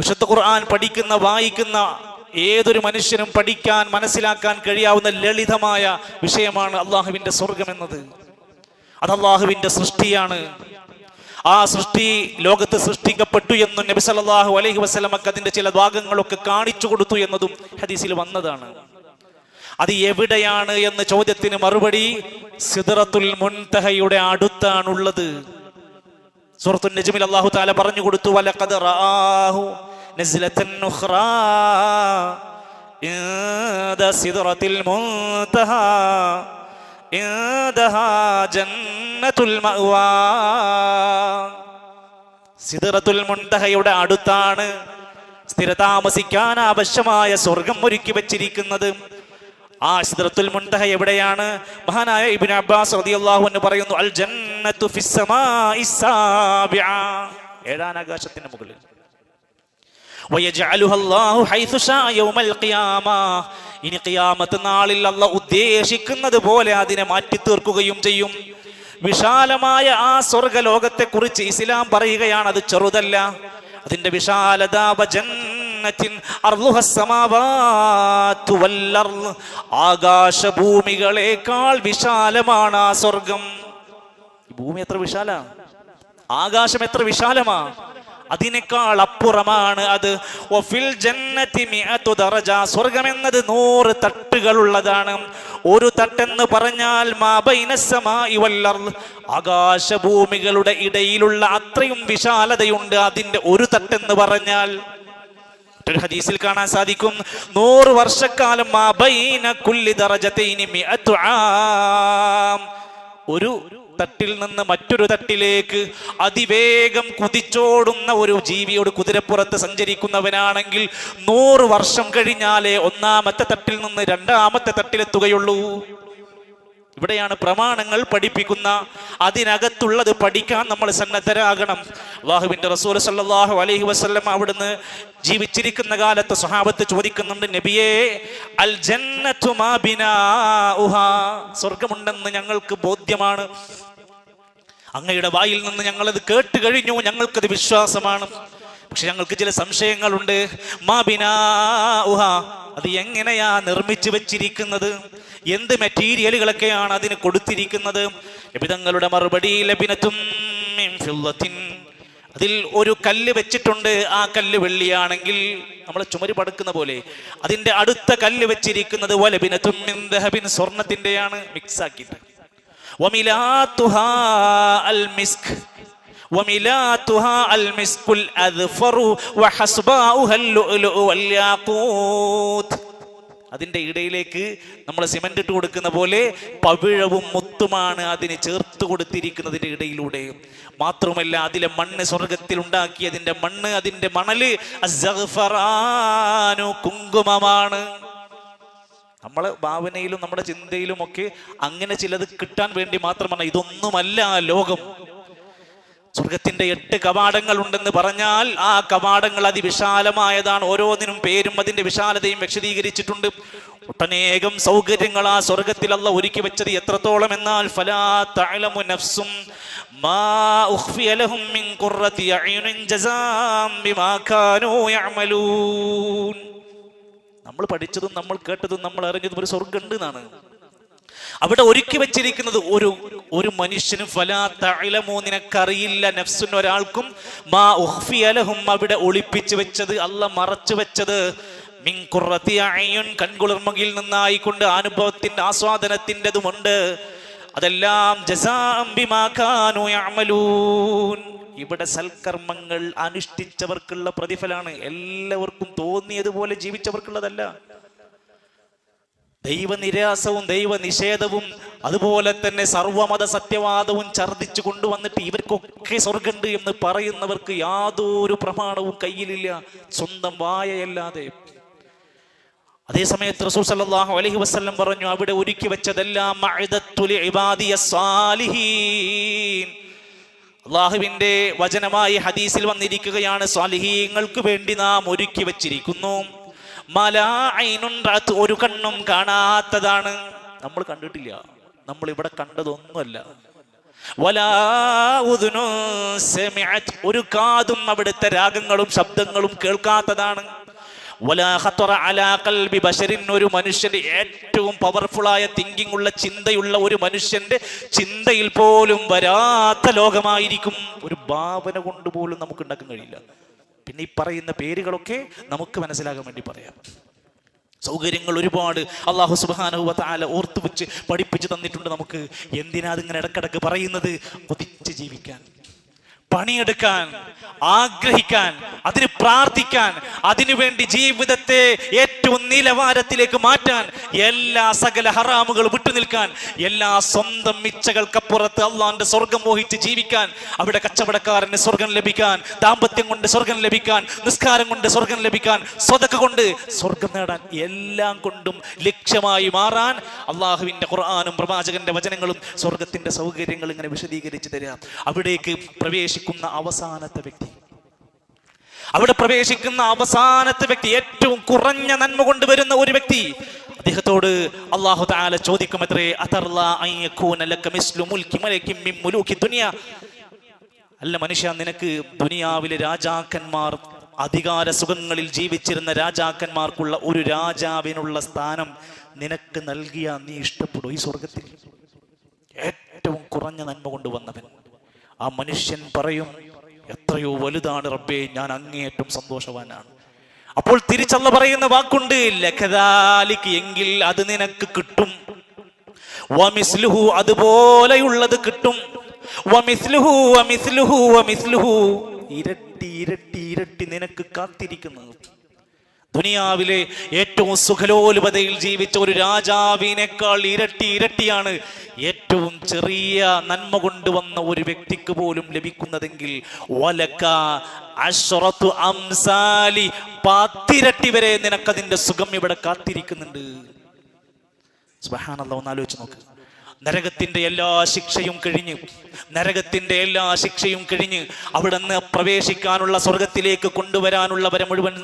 വിശുദ്ധ ഖുർആൻ പഠിക്കുന്ന വായിക്കുന്ന ഏതൊരു മനുഷ്യനും പഠിക്കാൻ മനസ്സിലാക്കാൻ കഴിയാവുന്ന ലളിതമായ വിഷയമാണ് അള്ളാഹുവിന്റെ സ്വർഗം എന്നത് അത് അള്ളാഹുവിന്റെ സൃഷ്ടിയാണ്. ആ സൃഷ്ടി ലോകത്ത് സൃഷ്ടിക്കപ്പെട്ടു എന്നും നബി സല്ലല്ലാഹു അലൈഹി വസ്ലമക്ക് അതിന്റെ ചില ഭാഗങ്ങളൊക്കെ കാണിച്ചു കൊടുത്തു എന്നതും ഹദീസിൽ വന്നതാണ്. അത് എവിടെയാണ് എന്ന ചോദ്യത്തിന് മറുപടി സിദറത്തുൽ മുൻതഹയുടെ അടുത്താണുള്ളത്. സുഹൃത്തു നജ്മിൽ അള്ളാഹു താല പറഞ്ഞു കൊടുത്തു ഉഖ്റാ ഇൻദ സിദറത്തിൽ മുൻതഹയുടെ അടുത്താണ് സ്ഥിരതാമസിക്കാൻ ആവശ്യമായ സ്വർഗം ഒരുക്കി വച്ചിരിക്കുന്നത്. ആ സിദ്റത്തുൽ മുൻതഹ എവിടെയാണ്? മഹാനായ ഇബ്നു അബ്ബാസ് റളിയല്ലാഹു അൻഹു പറയുന്നു അൽ ജന്നത്തു ഫിസ് സമാഇ സാബിഅ. ഏഴാം ആകാശത്തിന് മുകളിൽ. ഇനി ഖിയാമത്ത് നാളിൽ അല്ല ഉദ്ദേശിക്കുന്നത് പോലെ അതിനെ മാറ്റി തീർക്കുകയും ചെയ്യും. വിശാലമായ ആ സ്വർഗലോകത്തെ കുറിച്ച് ഇസ്ലാം പറയുകയാണ് അത് ചെറുതല്ല. അതിന്റെ വിശാലത. ആകാശഭൂമികളെക്കാൾ വിശാലമാണ് ആ സ്വർഗം. ഭൂമി എത്ര വിശാല? ആകാശം എത്ര വിശാലമാ? അതിനേക്കാൾ അപ്പുറമാണ് അത്. ദറജ. സ്വർഗം എന്നത് നൂറ് തട്ടുകളുള്ളതാണ്. ഒരു തട്ടെന്ന് പറഞ്ഞാൽ. ആകാശഭൂമികളുടെ ഇടയിലുള്ള അത്രയും വിശാലതയുണ്ട്. അതിന്റെ ഒരു തട്ടെന്ന് പറഞ്ഞാൽ ഹദീസിൽ കാണാൻ സാധിക്കും. നൂറ് വർഷക്കാലം. ഒരു തട്ടിൽ നിന്ന് മറ്റൊരു തട്ടിലേക്ക് അതിവേഗം കുതിച്ചോടുന്ന ഒരു ജീവിയോട് കുതിരപ്പുറത്ത് സഞ്ചരിക്കുന്നവനാണെങ്കിൽ നൂറ് വർഷം കഴിഞ്ഞാലേ ഒന്നാമത്തെ തട്ടിൽ നിന്ന് രണ്ടാമത്തെ തട്ടിലെത്തുകയുള്ളൂ. ഇവിടെയാണ് പ്രമാണങ്ങൾ പഠിപ്പിക്കുന്ന അതിനകത്തുള്ളത് പഠിക്കാൻ നമ്മൾ സന്നദ്ധരാകണം. അള്ളാഹുവിന്റെ റസൂൽ സല്ലാഹു അലഹി വസല്ലം അവിടുന്ന് ജീവിച്ചിരിക്കുന്ന കാലത്ത് സ്വഹാബത്ത് ചോദിക്കുന്നുണ്ട് നബിയെ അൽ ജന്നത്തു മാ ബിനാഉഹാ? സ്വർഗമുണ്ടെന്ന് ഞങ്ങൾക്ക് ബോധ്യമാണ്. അങ്ങയുടെ വായിൽ നിന്ന് ഞങ്ങളത് കേട്ട് കഴിഞ്ഞു. ഞങ്ങൾക്കത് വിശ്വാസമാണ്. പക്ഷെ ഞങ്ങൾക്ക് ചില സംശയങ്ങളുണ്ട്. മാബിനാഹ അത് എങ്ങനെയാ നിർമ്മിച്ചു വെച്ചിരിക്കുന്നത്? എന്ത് മെറ്റീരിയലുകളൊക്കെയാണ് അതിന് കൊടുത്തിരിക്കുന്നത്? ലഭിതങ്ങളുടെ മറുപടി ലഭിനത്തും. അതിൽ ഒരു കല്ല് വെച്ചിട്ടുണ്ട്. ആ കല്ല് വെള്ളിയാണെങ്കിൽ നമ്മൾ ചുമര് പടുക്കുന്ന പോലെ. അതിന്റെ അടുത്ത കല്ല് വെച്ചിരിക്കുന്നത് വലബിനത്തും സ്വർണത്തിന്റെയാണ് മിക്സ് ആക്കിയിട്ട് وميلاتها المسك وميلاتها المسك الأذفر وحسباؤها اللؤلؤ والياقوت അതിന്റെ ഇടയിലേക്ക് നമ്മൾ സിമന്റ് ഇട്ട് കൊടുക്കുന്ന പോലെ പവിഴവും മുത്തുമാണ് അതിന് ചേർത്ത് കൊടുത്തിരിക്കുന്നതിന്റെ ഇടയിലൂടെ മാത്രമല്ല അതിലെ മണ്ണ് സ്വർഗത്തിൽ ഉണ്ടാക്കിയതിന്റെ മണ്ണ് അതിന്റെ മണല് അസ്സഗ്ഫറാനു കുങ്കുമമാണ് നമ്മളെ ഭാവനയിലും നമ്മുടെ ചിന്തയിലും ഒക്കെ അങ്ങനെ ചിലത് കിട്ടാൻ വേണ്ടി മാത്രമാണ്. ഇതൊന്നുമല്ല ലോകം. സ്വർഗത്തിന്റെ എട്ട് കവാടങ്ങൾ ഉണ്ടെന്ന് പറഞ്ഞാൽ ആ കവാടങ്ങൾ അതിവിശാലമായതാണ്. ഓരോന്നിനും പേരും അതിന്റെ വിശാലതയും വിശദീകരിച്ചിട്ടുണ്ട്. ഒട്ടനേകം സൗകര്യങ്ങൾ ആ സ്വർഗത്തിൽ അല്ല ഒരുക്കി വെച്ചത് എത്രത്തോളം എന്നാൽ ഫലാ നമ്മൾ പഠിച്ചതും നമ്മൾ കേട്ടതും നമ്മൾ അറിഞ്ഞതും ഒരു സ്വർഗമുണ്ട് എന്നാണ്. അവിടെ ഒരുക്കി വെച്ചിരിക്കുന്നത് ഒരു ഒരു മനുഷ്യനും ഫലാത്തലമോ നിനക്കറിയില്ല നഫ്സുൻ ഒരാൾക്കും മാ ഉഹ്ഫിയലഹും അവിടെ ഒളിപ്പിച്ചു വെച്ചത് അല്ല മറച്ചു വെച്ചത്. മിൻ അയ്യൻ അയ്യുൻ കൺകുളിർമയിൽ നിന്നായിക്കൊണ്ട് അനുഭവത്തിന്റെ ആസ്വാദനത്തിന്റെതുമുണ്ട്. അതെല്ലാം ജസാംബിമാക്കാനു അമലൂൻ ഇവിടെ സൽക്കർമ്മങ്ങൾ അനുഷ്ഠിച്ചവർക്കുള്ള പ്രതിഫലാണ്. എല്ലാവർക്കും തോന്നിയതുപോലെ ജീവിച്ചവർക്കുള്ളതല്ല. ദൈവനിരാസവും ദൈവനിഷേധവും അതുപോലെ തന്നെ സർവമത സത്യവാദവും ഛർദിച്ചു കൊണ്ടുവന്നിട്ട് ഇവർക്കൊക്കെ സ്വർഗമുണ്ട് എന്ന് പറയുന്നവർക്ക് യാതൊരു പ്രമാണവും കയ്യിലില്ല സ്വന്തം വായയല്ലാതെ. അതേസമയത്ത് റസൂൽ സല്ലല്ലാഹു അലൈഹി വസല്ലം പറഞ്ഞു അവിടെ ഒരുക്കി വെച്ചതെല്ലാം അള്ളാഹുവിന്റെ വചനമായി ഹദീസിൽ വന്നിരിക്കുകയാണ് സ്വാലിഹീങ്ങൾക്ക് വേണ്ടി നാം ഒരുക്കി വച്ചിരിക്കുന്നു. മല റഅത്ത് ഒരു കണ്ണും കാണാത്തതാണ്. നമ്മൾ കണ്ടിട്ടില്ല. നമ്മൾ ഇവിടെ കണ്ടതൊന്നുമല്ല ഒരു കാതും അവിടുത്തെ രാഗങ്ങളും ശബ്ദങ്ങളും കേൾക്കാത്തതാണ്. ഒരു മനുഷ്യന്റെ ഏറ്റവും പവർഫുള്ളായ തിങ്കിങ് ഉള്ള ചിന്തയുള്ള ഒരു മനുഷ്യന്റെ ചിന്തയിൽ പോലും വരാത്ത ലോകമായിരിക്കും. ഒരു ഭാവന കൊണ്ട് പോലും നമുക്ക് ഉണ്ടാക്കാൻ കഴിയില്ല. പിന്നെ ഈ പറയുന്ന പേരുകളൊക്കെ നമുക്ക് മനസ്സിലാകാൻ വേണ്ടി പറയാം. സൗകര്യങ്ങൾ ഒരുപാട് അള്ളാഹു സുബാനുഭവത്താല ഓർത്തു വെച്ച് പഠിപ്പിച്ച് തന്നിട്ടുണ്ട് നമുക്ക്. എന്തിനാ അതിങ്ങനെ ഇടക്കിടക്ക് പറയുന്നത്? കൊതിച്ച് ജീവിക്കാൻ. പണിയെടുക്കാൻ ആഗ്രഹിക്കാൻ അതിന് പ്രാർത്ഥിക്കാൻ അതിനുവേണ്ടി ജീവിതത്തെ ഏറ്റവും നിലവാരത്തിലേക്ക് മാറ്റാൻ എല്ലാ സകല ഹറാമുകൾ വിട്ടുനിൽക്കാൻ എല്ലാ സ്വന്തം മിച്ചകൾക്കപ്പുറത്ത് അള്ളാന്റെ സ്വർഗം മോഹിച്ച് ജീവിക്കാൻ അവിടെ കച്ചവടക്കാരന് സ്വർഗം ലഭിക്കാൻ ദാമ്പത്യം കൊണ്ട് സ്വർഗം ലഭിക്കാൻ നിസ്കാരം കൊണ്ട് സ്വർഗം ലഭിക്കാൻ സ്വതക്ക കൊണ്ട് സ്വർഗം നേടാൻ എല്ലാം കൊണ്ടും ലക്ഷ്യമായി മാറാൻ അള്ളാഹുവിന്റെ ഖുർആാനും പ്രവാചകന്റെ വചനങ്ങളും സ്വർഗത്തിന്റെ സൗകര്യങ്ങൾ ഇങ്ങനെ വിശദീകരിച്ച് തരാം. അവിടേക്ക് പ്രവേശിക്കുന്ന അവസാനത്തെ വ്യക്തി. അവിടെ പ്രവേശിക്കുന്ന അവസാനത്തെ വ്യക്തി ഏറ്റവും കുറഞ്ഞ നന്മ കൊണ്ടുവരുന്ന ഒരു വ്യക്തി. അദ്ദേഹത്തോട് അള്ളാഹു താല ചോദിക്കും ദുനിയ? അല്ല മനുഷ്യ നിനക്ക് ദുനിയാവിലെ രാജാക്കന്മാർ അധികാര സുഖങ്ങളിൽ ജീവിച്ചിരുന്ന രാജാക്കന്മാർക്കുള്ള ഒരു രാജാവിനുള്ള സ്ഥാനം നിനക്ക് നൽകിയ നീ ഇഷ്ടപ്പെടും. ഈ സ്വർഗത്തിൽ ഏറ്റവും കുറഞ്ഞ നന്മ കൊണ്ടുവന്നവൻ. ആ മനുഷ്യൻ പറയും എത്രയോ വലുതാണ് റബ്ബേ ഞാൻ അങ്ങേയറ്റം സന്തോഷവാനാണ്. അപ്പോൾ തിരിച്ചല്ല പറയുന്ന വാക്കുണ്ട് ലഖദാലിക്ക് എങ്കിൽ അത് നിനക്ക് കിട്ടും. വമിസ്ലുഹു അതുപോലെയുള്ളത് കിട്ടും. വമിസ്ലുഹു വമിസ്ലുഹു വമിസ്ലുഹു. ഇരട്ടി ഇരട്ടി ഇരട്ടി നിനക്ക് കാത്തിരിക്കുന്നത്. ദുനിയാവിലെ ഏറ്റവും സുഖലോലുപതയിൽ ജീവിച്ച ഒരു രാജാവിനേക്കാൾ ഇരട്ടി ഇരട്ടിയാണ് ഏറ്റവും ചെറിയ നന്മ കൊണ്ടുവന്ന ഒരു വ്യക്തിക്ക് പോലും ലഭിക്കുന്നതെങ്കിൽ വലക്ക അശ്വറത്തു അംസാലി പത്തിരട്ടി വരെ നിനക്കതിന്റെ സുഖം ഇവിടെ കാത്തിരിക്കുന്നുണ്ട്. സുബ്ഹാനല്ലാഹ് ഒന്നാലോചിച്ച് നോക്ക്. നരകത്തിന്റെ എല്ലാ ശിക്ഷയും കഴിഞ്ഞ് നരകത്തിന്റെ എല്ലാ ശിക്ഷയും കഴിഞ്ഞ് അവിടെ നിന്ന് പ്രവേശിക്കാനുള്ള സ്വർഗത്തിലേക്ക് കൊണ്ടുവരാനുള്ളവരെ മുഴുവൻ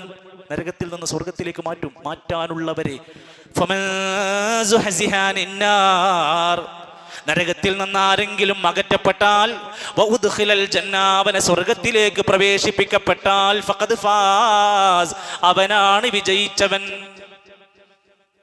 നരകത്തിൽ നിന്ന് സ്വർഗത്തിലേക്ക് മാറ്റും മാറ്റാനുള്ളവരെ. നരകത്തിൽ നിന്ന് ആരെങ്കിലും അകറ്റപ്പെട്ടാൽ ജന്നാവനെ സ്വർഗത്തിലേക്ക് പ്രവേശിപ്പിക്കപ്പെട്ടാൽ ഫാസ് അവനാണ് വിജയിച്ചവൻ.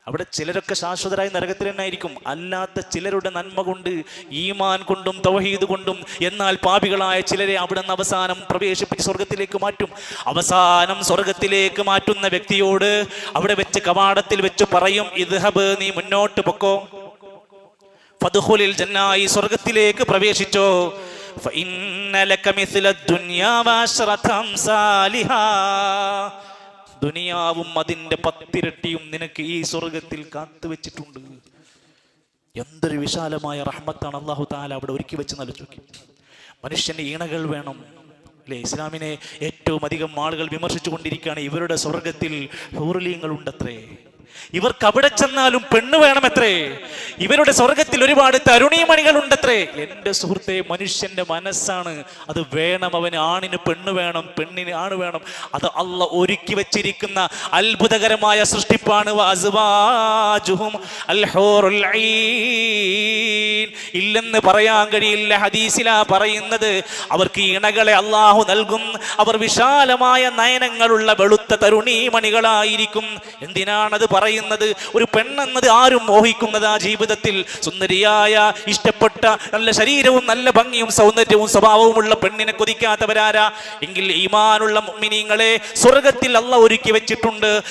അവിടെ ചിലരൊക്കെ ശാശ്വതരായി നരകത്തിൽ തന്നെ ആയിരിക്കും. അല്ലാത്ത ചിലരുടെ നന്മ കൊണ്ട് ഈമാൻ കൊണ്ടും തൗഹീദ് കൊണ്ടും എന്നാൽ പാപികളായ ചിലരെ അവിടെ നിന്ന് അവസാനം പ്രവേശിപ്പിച്ച് സ്വർഗത്തിലേക്ക് മാറ്റും. അവസാനം സ്വർഗത്തിലേക്ക് മാറ്റുന്ന വ്യക്തിയോട് അവിടെ വെച്ച് കവാടത്തിൽ വെച്ച് പറയും ഇദ്ഹബ് നീ മുന്നോട്ട് പൊക്കോ. ഫതുഹുലിൽ ജന്നായി സ്വർഗത്തിലേക്ക് പ്രവേശിച്ചോ. ഫഇന്ന ലക മിസ്ല ദുനിയാ അംസാലിഹാ ദുനിയാവും അതിന്റെ പത്തിരട്ടിയും നിനക്ക് ഈ സ്വർഗത്തിൽ കാത്തു വെച്ചിട്ടുണ്ട്. എന്തൊരു വിശാലമായ റഹ്മത്താണ് അള്ളാഹു താല അവിടെ ഒരുക്കി വെച്ച് നൽകി മനുഷ്യന് ഈണകൾ വേണം. അല്ലെ? ഇസ്ലാമിനെ ഏറ്റവും അധികം ആളുകൾ വിമർശിച്ചു കൊണ്ടിരിക്കുകയാണ് ഇവരുടെ സ്വർഗത്തിൽ ഹൂർലീങ്ങൾ ഉണ്ടത്രേ ഇവർക്ക് അവിടെ ചെന്നാലും പെണ്ണ് വേണമത്രേ? ഇവരുടെ സ്വർഗത്തിൽ ഒരുപാട് തരുണീമണികൾ ഉണ്ടത്രേ എന്റെ സുഹൃത്തെ മനുഷ്യന്റെ മനസ്സാണ്. അത് വേണം അവന് ആണിന് പെണ്ണ് വേണം പെണ്ണിന് ആണ് വേണം. അത് അല്ല ഒരുക്കി വെച്ചിരിക്കുന്ന അത്ഭുതകരമായ സൃഷ്ടിപ്പാണ്. ഇല്ലെന്ന് പറയാൻ കഴിയില്ല. ഹദീസില പറയുന്നത് അവർക്ക് ഇണകളെ അള്ളാഹു നൽകും. അവർ വിശാലമായ നയനങ്ങളുള്ള വെളുത്ത തരുണീമണികളായിരിക്കും എന്തിനാണത് പറയുന്നത് ഒരു പെണ്ണെന്നത് ആരും മോഹിക്കുന്നത് ആ ജീവിതത്തിൽ. സുന്ദരിയായ ഇഷ്ടപ്പെട്ട നല്ല ശരീരവും നല്ല ഭംഗിയും സൗന്ദര്യവും സ്വഭാവവുമുള്ള പെണ്ണിനെ കൊതിക്കാത്തവരാരാ? എങ്കിൽ ഈമാനുള്ള മിനിങ്ങളെ സ്വർഗത്തിൽ അല്ല ഒരുക്കി വെച്ചിട്ടുണ്ട്.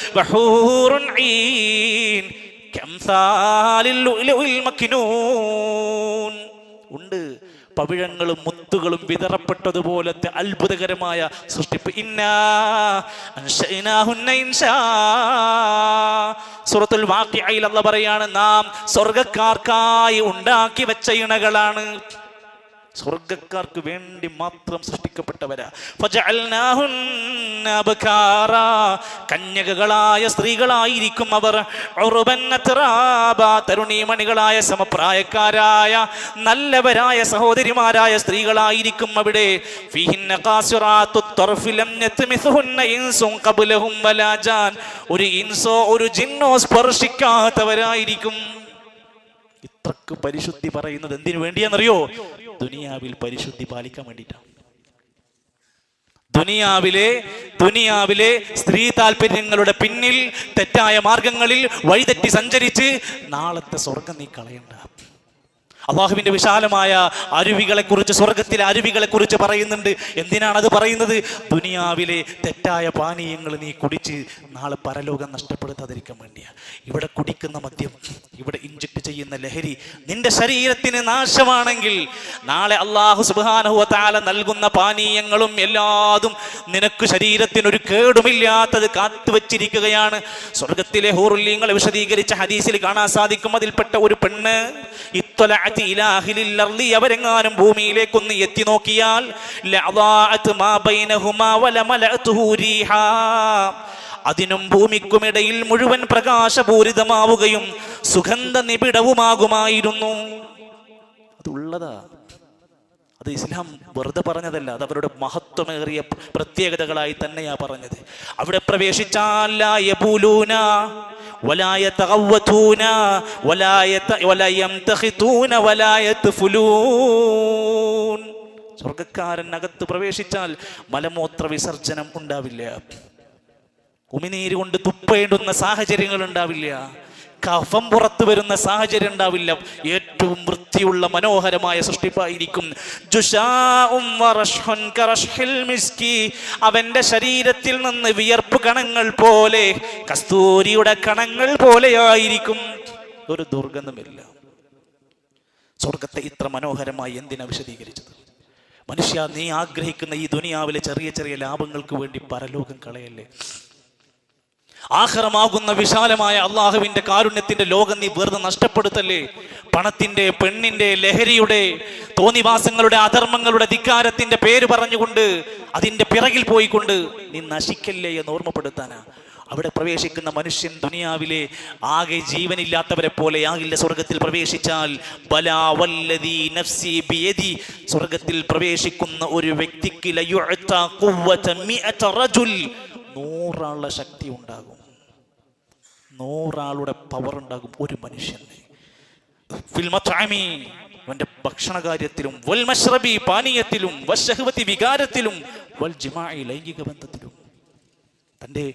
ഉണ്ട്. പവിഴങ്ങളും മുത്തുകളും വിതറപ്പെട്ടതുപോലത്തെ അത്ഭുതകരമായ സൃഷ്ടിപ്പ് വാക്യയിൽ. സൂറത്തുൽ വാഖിഅയിൽ അല്ല പറയാണ് നാം സ്വർഗക്കാർക്കായി ഉണ്ടാക്കി വെച്ച ഇണകളാണ് സ്വർഗക്കാർക്ക് വേണ്ടി മാത്രം സൃഷ്ടിക്കപ്പെട്ടവരാ. കന്യകകളായ സ്ത്രീകളായിരിക്കും അവർ. തരുണീമണികളായ സമപ്രായക്കാരായ നല്ലവരായ സഹോദരിമാരായ സ്ത്രീകളായിരിക്കും അവിടെ. ഒരു ഇൻസോ ഒരു ജിന്നോ സ്പർശിക്കാത്തവരായിരിക്കും ഇത്രക്ക് പരിശുദ്ധി പറയുന്നത് എന്തിനു വേണ്ടിയാണെന്നറിയോ ദുനിയാവിൽ പരിശുദ്ധി പാലിക്കാൻ വേണ്ടിയിട്ടാണ് ദുനിയാവിലെ ദുനിയാവിലെ സ്ത്രീ താല്പര്യങ്ങളുടെ പിന്നിൽ തെറ്റായ മാർഗങ്ങളിൽ വഴിതെറ്റി സഞ്ചരിച്ച് നാളത്തെ സ്വർഗം നീ കളയണ്ട. അള്ളാഹുവിന്റെ വിശാലമായ അരുവികളെ കുറിച്ച് സ്വർഗത്തിലെ അരുവികളെ കുറിച്ച് പറയുന്നുണ്ട്. എന്തിനാണ് അത് പറയുന്നത്? ദുനിയാവിലെ തെറ്റായ പാനീയങ്ങൾ നീ കുടിച്ച് നാളെ പരലോകം നഷ്ടപ്പെടുത്താതിരിക്കാൻ വേണ്ടിയാ. ഇവിടെ കുടിക്കുന്ന മദ്യം ഇവിടെ ഇഞ്ചക്ട് ചെയ്യുന്ന ലഹരി നിന്റെ ശരീരത്തിന് നാശമാണെങ്കിൽ നാളെ അള്ളാഹു സുബാനഹുവ താല നൽകുന്ന പാനീയങ്ങളും എല്ലാതും നിനക്ക് ശരീരത്തിന് ഒരു കേടുമില്ലാത്തത് കാത്തുവച്ചിരിക്കുകയാണ്. സ്വർഗത്തിലെ ഹൂറുല്യങ്ങളെ വിശദീകരിച്ച ഹദീസിൽ കാണാൻ സാധിക്കും. അതിൽപ്പെട്ട ഒരു പെണ്ണ് അർളി അവരെങ്ങാനും ഭൂമിയിലേക്കൊന്ന് എത്തി നോക്കിയാൽ അതിനും ഭൂമിക്കുമിടയിൽ മുഴുവൻ പ്രകാശപൂരിതമാവുകയും സുഗന്ധ നിബിഡവുമാകുമായിരുന്നു അതുള്ളതാ. അത് ഇസ്ലാം വെറുതെ പറഞ്ഞതല്ല അത് അവരുടെ മഹത്വമേറിയ പ്രത്യേകതകളായി തന്നെയാ പറഞ്ഞത്. അവിടെ പ്രവേശിച്ചാൽ സ്വർഗക്കാരനകത്ത് പ്രവേശിച്ചാൽ മലമൂത്ര വിസർജനം ഉണ്ടാവില്ല. ഉമിനീര് കൊണ്ട് തുപ്പേണ്ടുന്ന സാഹചര്യങ്ങൾ ഉണ്ടാവില്ല. കഫം പുറത്തു വരുന്ന സാഹചര്യം ഉണ്ടാവില്ല. ഏറ്റവും വൃത്തിയുള്ള മനോഹരമായ സൃഷ്ടിപ്പായിരിക്കും. അവന്റെ ശരീരത്തിൽ നിന്ന് വിയർപ്പ് കണങ്ങൾ പോലെ കസ്തൂരിയുടെ കണങ്ങൾ പോലെയായിരിക്കും ഒരു ദുർഗന്ധമില്ല. സ്വർഗത്തെ ഇത്ര മനോഹരമായി എന്തിനാ വിശദീകരിച്ചത്? മനുഷ്യ നീ ആഗ്രഹിക്കുന്ന ഈ ദുനിയാവിലെ ചെറിയ ചെറിയ ലാഭങ്ങൾക്ക് വേണ്ടി പരലോകം കളയല്ലേ? ആഹ്റമാകുന്ന വിശാലമായ അള്ളാഹുവിന്റെ കാരുണ്യത്തിന്റെ ലോകം നീ വെറുതെ നഷ്ടപ്പെടുത്തല്ലേ? പണത്തിന്റെ പെണ്ണിന്റെ ലഹരിയുടെ തോന്നിവാസങ്ങളുടെ അധർമ്മങ്ങളുടെ ധിക്കാരത്തിന്റെ പേര് പറഞ്ഞുകൊണ്ട് അതിന്റെ പിറകിൽ പോയിക്കൊണ്ട് നീ നശിക്കല്ലേ എന്ന് ഓർമ്മപ്പെടുത്താനാ? അവിടെ പ്രവേശിക്കുന്ന മനുഷ്യൻ ദുനിയാവിലെ ആകെ ജീവനില്ലാത്തവരെ പോലെ ആകില്ല സ്വർഗത്തിൽ പ്രവേശിച്ചാൽ. ബലാവല്ലതി നഫ്സി ബിയദി. സ്വർഗത്തിൽ പ്രവേശിക്കുന്ന ഒരു വ്യക്തിക്ക് നൂറാളുടെ ശക്തി ഉണ്ടാകും. നൂറാളുടെ പവർ ഉണ്ടാകും ഒരു മനുഷ്യന്. ഭക്ഷണ കാര്യത്തിലും വൽ മശ്റബി പാനീയത്തിലും വശഹവതി വികാരത്തിലും വൽ ജിമായി ലൈംഗിക ബന്ധത്തിലും. തന്റെ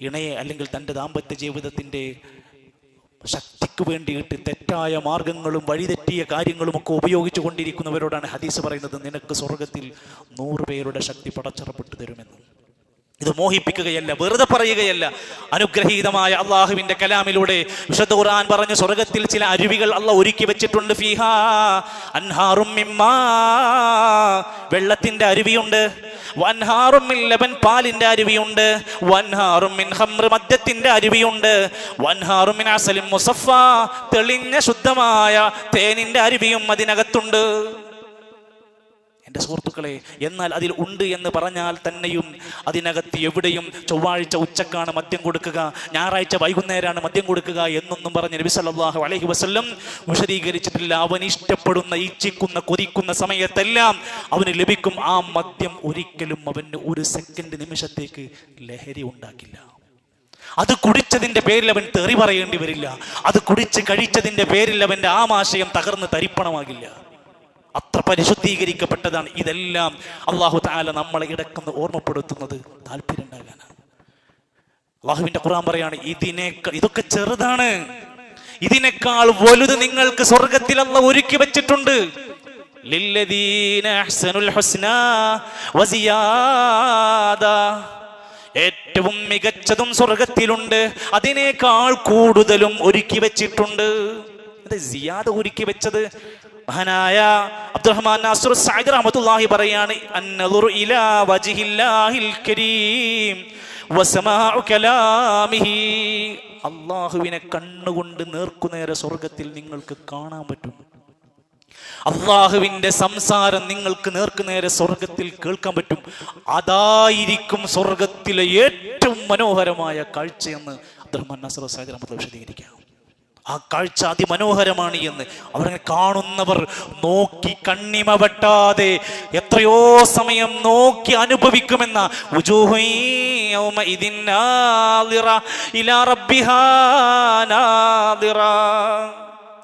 ഇണയെ അല്ലെങ്കിൽ തന്റെ ദാമ്പത്യ ജീവിതത്തിന്റെ ശക്തിക്ക് വേണ്ടിയിട്ട് തെറ്റായ മാർഗങ്ങളും വഴിതെറ്റിയ കാര്യങ്ങളും ഒക്കെ ഉപയോഗിച്ചു കൊണ്ടിരിക്കുന്നവരോടാണ് ഹദീസ് പറയുന്നത്. നിനക്ക് സ്വർഗത്തിൽ നൂറ് പേരുടെ ശക്തി പടച്ചറപ്പെട്ടു തരുമെന്ന് ഇത് മോഹിപ്പിക്കുകയല്ല വെറുതെ പറയുകയല്ല. അനുഗ്രഹീതമായ അള്ളാഹുവിന്റെ കലാമിലൂടെ വിശുദ്ധ ഖുർആൻ പറഞ്ഞു സ്വർഗത്തിൽ ചില അരുവികൾ അള്ളാഹ് ഒരുക്കി വെച്ചിട്ടുണ്ട് ഫീഹാ. അൻഹാറും വെള്ളത്തിന്റെ അരുവിയുണ്ട്. വൻഹാറും ലബൻ പാലിന്റെ അരുവിയുണ്ട്. വൻഹാറും ഹംറ് മദ്യത്തിന്റെ അരുവിയുണ്ട്. വൻഹാറും മിൻ അസലിൻ മുസഫ തെളിഞ്ഞ ശുദ്ധമായ തേനിന്റെ അരുവിയും അതിനകത്തുണ്ട്. എന്റെ സുഹൃത്തുക്കളെ എന്നാൽ അതിൽ ഉണ്ട് എന്ന് പറഞ്ഞാൽ തന്നെയും അതിനകത്ത് എവിടെയും ചൊവ്വാഴ്ച ഉച്ചക്കാണ് മദ്യം കൊടുക്കുക ഞായറാഴ്ച വൈകുന്നേരമാണ് മദ്യം കൊടുക്കുക എന്നൊന്നും പറഞ്ഞ് നബി സല്ലല്ലാഹു അലൈഹി വസല്ലം വിശദീകരിച്ചിട്ടില്ല. അവൻ ഇഷ്ടപ്പെടുന്ന ഇച്ഛിക്കുന്ന കൊതിക്കുന്ന സമയത്തെല്ലാം അവന് ലഭിക്കും. ആ മദ്യം ഒരിക്കലും അവന് ഒരു സെക്കൻഡ് നിമിഷത്തേക്ക് ലഹരി ഉണ്ടാക്കില്ല. അത് കുടിച്ചതിന്റെ പേരിൽ അവൻ തെറി പറയേണ്ടി വരില്ല. അത് കുടിച്ച് കഴിച്ചതിന്റെ പേരിൽ അവന്റെ ആമാശയം തകർന്ന് തരിപ്പണമാകില്ല. അത്ര പരിശുദ്ധീകരിക്കപ്പെട്ടതാണ് ഇതെല്ലാം അള്ളാഹു താല നമ്മളെ ഇടക്കുന്ന ഓർമ്മപ്പെടുത്തുന്നത് താല്പര്യം ഉണ്ടാകാനാണ് അള്ളാഹുവിന്റെ ഖുറാൻ പറയാണ് ഇതിനേക്കാൾ ഇതൊക്കെ ചെറുതാണ്. ഇതിനേക്കാൾ വലുത് നിങ്ങൾക്ക് സ്വർഗത്തിൽ അല്ല ഒരുക്കി വെച്ചിട്ടുണ്ട്. ഏറ്റവും മികച്ചതും സ്വർഗത്തിലുണ്ട് അതിനേക്കാൾ കൂടുതലും ഒരുക്കി വെച്ചിട്ടുണ്ട്. അതെ സിയാദ ഒരുക്കി വെച്ചത് മഹാനായ അബ്ദുറഹ്മാൻ നാസുർ സഅദ് റഹ്മത്തുള്ളാഹി പറയാണ് അന്നദുറു ഇലാ വജിഹില്ലാഹിൽ കരീം വസമാഉ കലാമിഹി. അള്ളാഹുവിനെ കണ്ണുകൊണ്ട് നേർക്കുനേരെ സ്വർഗത്തിൽ നിങ്ങൾക്ക് കാണാൻ പറ്റും. അള്ളാഹുവിന്റെ സംസാരം നിങ്ങൾക്ക് നേർക്കുനേരെ സ്വർഗത്തിൽ കേൾക്കാൻ പറ്റും. അതായിരിക്കും സ്വർഗത്തിലെ ഏറ്റവും മനോഹരമായ കാഴ്ചയെന്ന് അബ്ദുറഹ്മാൻ നാസുർ സാഹിദ് റഹ്മത്തുള്ളാഹി വിശദീകരിക്കാം. ആ കാഴ്ച അതിമനോഹരമാണ് എന്ന് അവരെ കാണുന്നവർ നോക്കി കണ്ണിമ വെട്ടാതെ എത്രയോ സമയം നോക്കി അനുഭവിക്കുമെന്ന.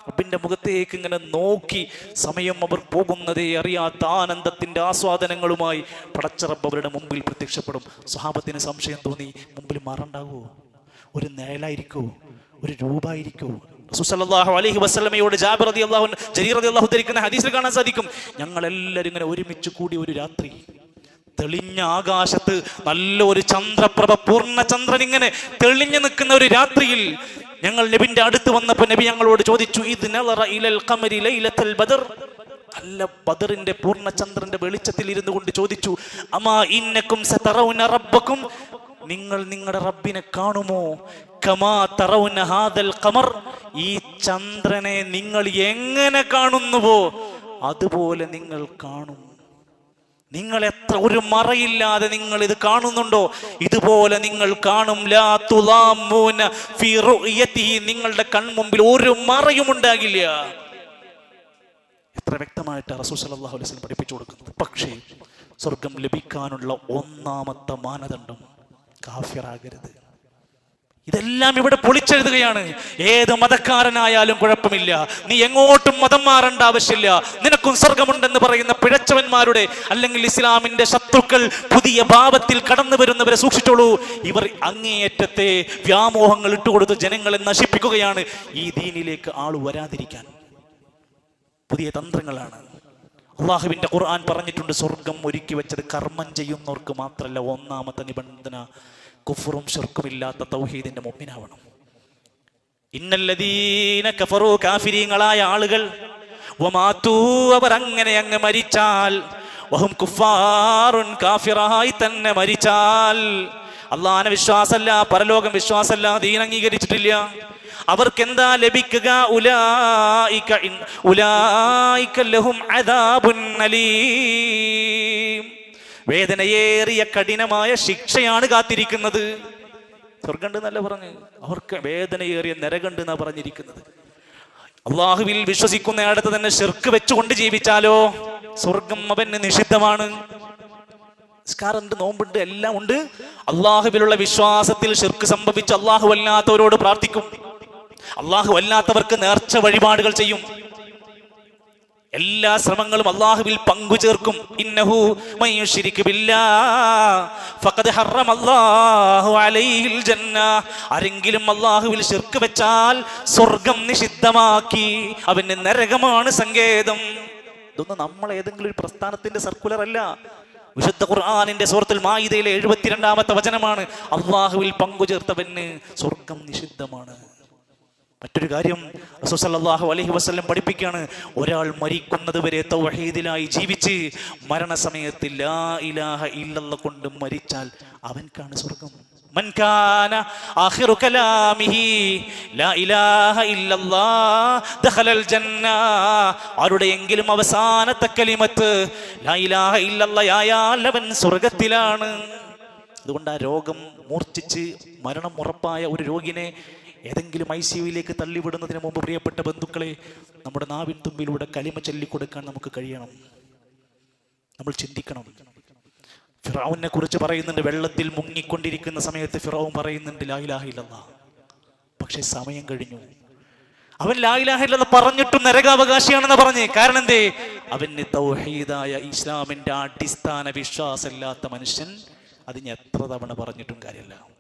റബ്ബിന്റെ മുഖത്തേക്ക് ഇങ്ങനെ നോക്കി സമയം അവർ പോകുന്നതേ അറിയാത്ത ആനന്ദത്തിന്റെ ആസ്വാദനങ്ങളുമായി പടച്ചറബ് അവരുടെ മുമ്പിൽ പ്രത്യക്ഷപ്പെടും. സ്വഹാബത്തിന് സംശയം തോന്നി മുമ്പിൽ മാറണ്ടാവോ? ഒരു നിഴലായിരിക്കോ? ഒരു രൂപായിരിക്കോ. സുസല്ലാഹു അലൈഹി വസ്ലമയോട് ജാബിർ അതി അള്ളാഹു ജരീർ അതി അള്ളാഹു ധരിക്കുന്ന ഹദീസിൽ കാണാൻ സാധിക്കും. ഞങ്ങൾ എല്ലാവരും ഇങ്ങനെ ഒരുമിച്ച് കൂടി ഒരു രാത്രി തെളിഞ്ഞ ആകാശത്ത് നല്ല ഒരു ചന്ദ്രപ്രഭ പൂർണ ചന്ദ്രൻ ഇങ്ങനെ തെളിഞ്ഞു നിൽക്കുന്ന ഒരു രാത്രിയിൽ ഞങ്ങൾ നബിന്റെ അടുത്ത് വന്നപ്പോൾ നബി ഞങ്ങളോട് ചോദിച്ചു ഇത് ബദർ? അല്ല ബദറിന്റെ പൂർണചന്ദ്രന്റെ വെളിച്ചത്തിൽ ഇരുന്നു കൊണ്ട് ചോദിച്ചു അമാ ഇന്നക്കും നിങ്ങൾ നിങ്ങളുടെ റബ്ബിനെ കാണുമോ? കമാ ഹാദൽ ഈ ചന്ദ്രനെ നിങ്ങൾ എങ്ങനെ കാണുന്നുവോ അതുപോലെ നിങ്ങൾ കാണും. നിങ്ങൾ എത്ര ഒരു മറയില്ലാതെ നിങ്ങൾ ഇത് കാണുന്നുണ്ടോ? ഇതുപോലെ നിങ്ങൾ കാണും. നിങ്ങളുടെ കൺമുമ്പിൽ ഒരു മറയും ഉണ്ടാകില്ല. എത്ര വ്യക്തമായിട്ട് റസൂൽ സല്ലല്ലാഹു അലൈഹി വസല്ലം പഠിപ്പിച്ചു കൊടുക്കുന്നത്. പക്ഷേ സ്വർഗം ലഭിക്കാനുള്ള ഒന്നാമത്തെ മാനദണ്ഡം കാഫിറാകരുത്. ഇതെല്ലാം ഇവിടെ പൊളിച്ചെഴുതുകയാണ്. ഏത് മതക്കാരനായാലും കുഴപ്പമില്ല. നീ എങ്ങോട്ടും മതം മാറേണ്ട ആവശ്യമില്ല. നിനക്കും സ്വർഗമുണ്ടെന്ന് പറയുന്ന പിഴച്ചവന്മാരുടെ അല്ലെങ്കിൽ ഇസ്ലാമിന്റെ ശത്രുക്കൾ പുതിയ ഭാവത്തിൽ കടന്നു വരുന്നവരെ സൂക്ഷിച്ചോളൂ. ഇവർ അങ്ങേയറ്റത്തെ വ്യാമോഹങ്ങൾ ഇട്ടുകൊടുത്ത് ജനങ്ങളെ നശിപ്പിക്കുകയാണ്. ഈ ദീനിലേക്ക് ആൾ വരാതിരിക്കാൻ പുതിയ തന്ത്രങ്ങളാണ്. അള്ളാഹുവിന്റെ ഖുർആൻ പറഞ്ഞിട്ടുണ്ട് സ്വർഗം ഒരുക്കി വെച്ചത് കർമ്മം ചെയ്യുന്നവർക്ക് മാത്രമല്ല ഒന്നാമത്തെ നിബന്ധന കുഫറും ഷർക്കുമില്ലാത്ത തൗഹീദിന്റെ മുമ്പിനാവണം. ഇന്നല്ലതീന കഫറു കാഫിരീങ്ങളായ ആളുകൾ അവർ അങ്ങനെ അങ്ങ് മരിച്ചാൽ വഹും കുഫാറുൻ കാഫിറായി തന്നെ മരിച്ചാൽ അള്ളാന വിശ്വാസമല്ല പരലോകം വിശ്വാസമല്ല ദീൻ അംഗീകരിച്ചിട്ടില്ല. അവർക്ക് എന്താ ലഭിക്കുക? ഉലായിക ഇൻ- ഉലായിക ലഹും അദാബുൻ അലീം. വേദനയേറിയ കഠിനമായ ശിക്ഷയാണ് കാത്തിരിക്കുന്നത്. സ്വർഗണ്ട് എന്നല്ല പറഞ്ഞ്. അവർക്ക് വേദനയേറിയ നരകണ്ട് എന്നാ പറഞ്ഞിരിക്കുന്നത്. അള്ളാഹുവിൽ വിശ്വസിക്കുന്ന അടുത്ത് തന്നെ ഷിർക്ക് വെച്ചുകൊണ്ട് ജീവിച്ചാലോ? സ്വർഗം അവന് നിഷിദ്ധമാണ്. നിസ്കാരമുണ്ട് നോമ്പുണ്ട് എല്ലാം ഉണ്ട്. അള്ളാഹുവിലുള്ള വിശ്വാസത്തിൽ ഷിർക്ക് സംഭവിച്ച് അള്ളാഹു അല്ലാത്തവരോട് പ്രാർത്ഥിക്കും. അള്ളാഹു അല്ലാത്തവർക്ക് നേർച്ച വഴിപാടുകൾ ചെയ്യും. എല്ലാ ശ്രമങ്ങളും അള്ളാഹുവിൽ പങ്കുചേർക്കും. ആരെങ്കിലും അള്ളാഹുവിൽ ശിർക്ക് വെച്ചാൽ സ്വർഗം നിഷിദ്ധമാക്കി അവന് നരകമാണ് സങ്കേതം. ഇതൊന്നും നമ്മൾ ഏതെങ്കിലും ഒരു പ്രസ്ഥാനത്തിന്റെ സർക്കുലർ അല്ല. വിശുദ്ധ ഖുർആാനിന്റെ സുഹൃത്തിൽ മായിതയിലെ എഴുപത്തിരണ്ടാമത്തെ വചനമാണ് അള്ളാഹുവിൽ പങ്കുചേർത്തവന് സ്വർഗം നിഷിദ്ധമാണ്. മറ്റൊരു കാര്യം റസൂസല്ലാഹു അലഹി വസ്ലം പഠിപ്പിക്കുകയാണ്. ഒരാൾ മരിക്കുന്നത് വരെ തൗഹീദിലായി ജീവിച്ച് മരണസമയത്ത് ലാ ഇലാഹ ഇല്ലല്ല കൊണ്ട് മരിച്ചാൽ അവൻക്കാണ് സ്വർഗം. ആരുടെയെങ്കിലും അവസാനത്തെ കലിമത്ത് അവൻ സ്വർഗത്തിലാണ്. അതുകൊണ്ട് ആ രോഗം മൂർച്ഛിച്ച് മരണം ഉറപ്പായ ഒരു രോഗിനെ ഏതെങ്കിലും ഐ സി യുയിലേക്ക് തള്ളിവിടുന്നതിന് മുമ്പ് പ്രിയപ്പെട്ട ബന്ധുക്കളെ നമ്മുടെ നാവിൻ തുമ്പിലൂടെ കലിമ ചൊല്ലിക്കൊടുക്കാൻ നമുക്ക് കഴിയണം. നമ്മൾ ചിന്തിക്കണം. ഫിറാവിനെ കുറിച്ച് പറയുന്നുണ്ട് വെള്ളത്തിൽ മുങ്ങിക്കൊണ്ടിരിക്കുന്ന സമയത്ത് ഫിറാവ് പറയുന്നുണ്ട് ലായിലാഹില്ലെന്ന പക്ഷെ സമയം കഴിഞ്ഞു. അവൻ ലായിലാഹില്ലെന്ന് പറഞ്ഞിട്ടും നരകാവകാശിയാണെന്ന് പറഞ്ഞ്. കാരണം എന്തേ? അവന് തൗഹീദായ ഇസ്ലാമിന്റെ അടിസ്ഥാന വിശ്വാസമില്ലാത്ത മനുഷ്യൻ അതിന് എത്ര തവണ പറഞ്ഞിട്ടും കാര്യമില്ല.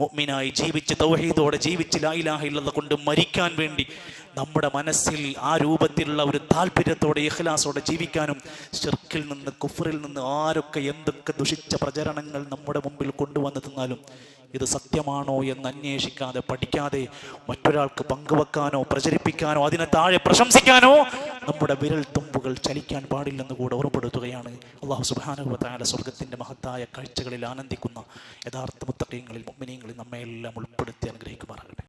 മുഅ്മിനായി ജീവിച്ച് തൗഹീദോടെ ജീവിച്ച് ലായിലാഹില്ല കൊണ്ട് മരിക്കാൻ വേണ്ടി നമ്മുടെ മനസ്സിൽ ആ രൂപത്തിലുള്ള ഒരു താല്പര്യത്തോടെ ഇഖ്ലാസോടെ ജീവിക്കാനും ഷിർക്കിൽ നിന്ന് കുഫറിൽ നിന്ന് ആരൊക്കെ എന്തൊക്കെ ദുഷിച്ച പ്രചരണങ്ങൾ നമ്മുടെ മുമ്പിൽ കൊണ്ടുവന്നു തന്നാലും ഇത് സത്യമാണോ എന്ന് അന്വേഷിക്കാതെ പഠിക്കാതെ മറ്റൊരാൾക്ക് പങ്കുവെക്കാനോ പ്രചരിപ്പിക്കാനോ അതിനെ താഴെ പ്രശംസിക്കാനോ നമ്മുടെ വിരൽ തുമ്പുകൾ ചലിക്കാൻ പാടില്ലെന്ന് കൂടെ ഓർമ്മപ്പെടുത്തുകയാണ്. അള്ളാഹു സുബാനുഭവത്തായ സ്വർഗത്തിന്റെ മഹത്തായ കാഴ്ചകളിൽ ആനന്ദിക്കുന്ന യഥാർത്ഥ മുത്തക്കയങ്ങളിൽ മുമ്മിനിയങ്ങളിൽ നമ്മെ എല്ലാം ഉൾപ്പെടുത്തി അനുഗ്രഹിക്കുമാറാകട്ടെ.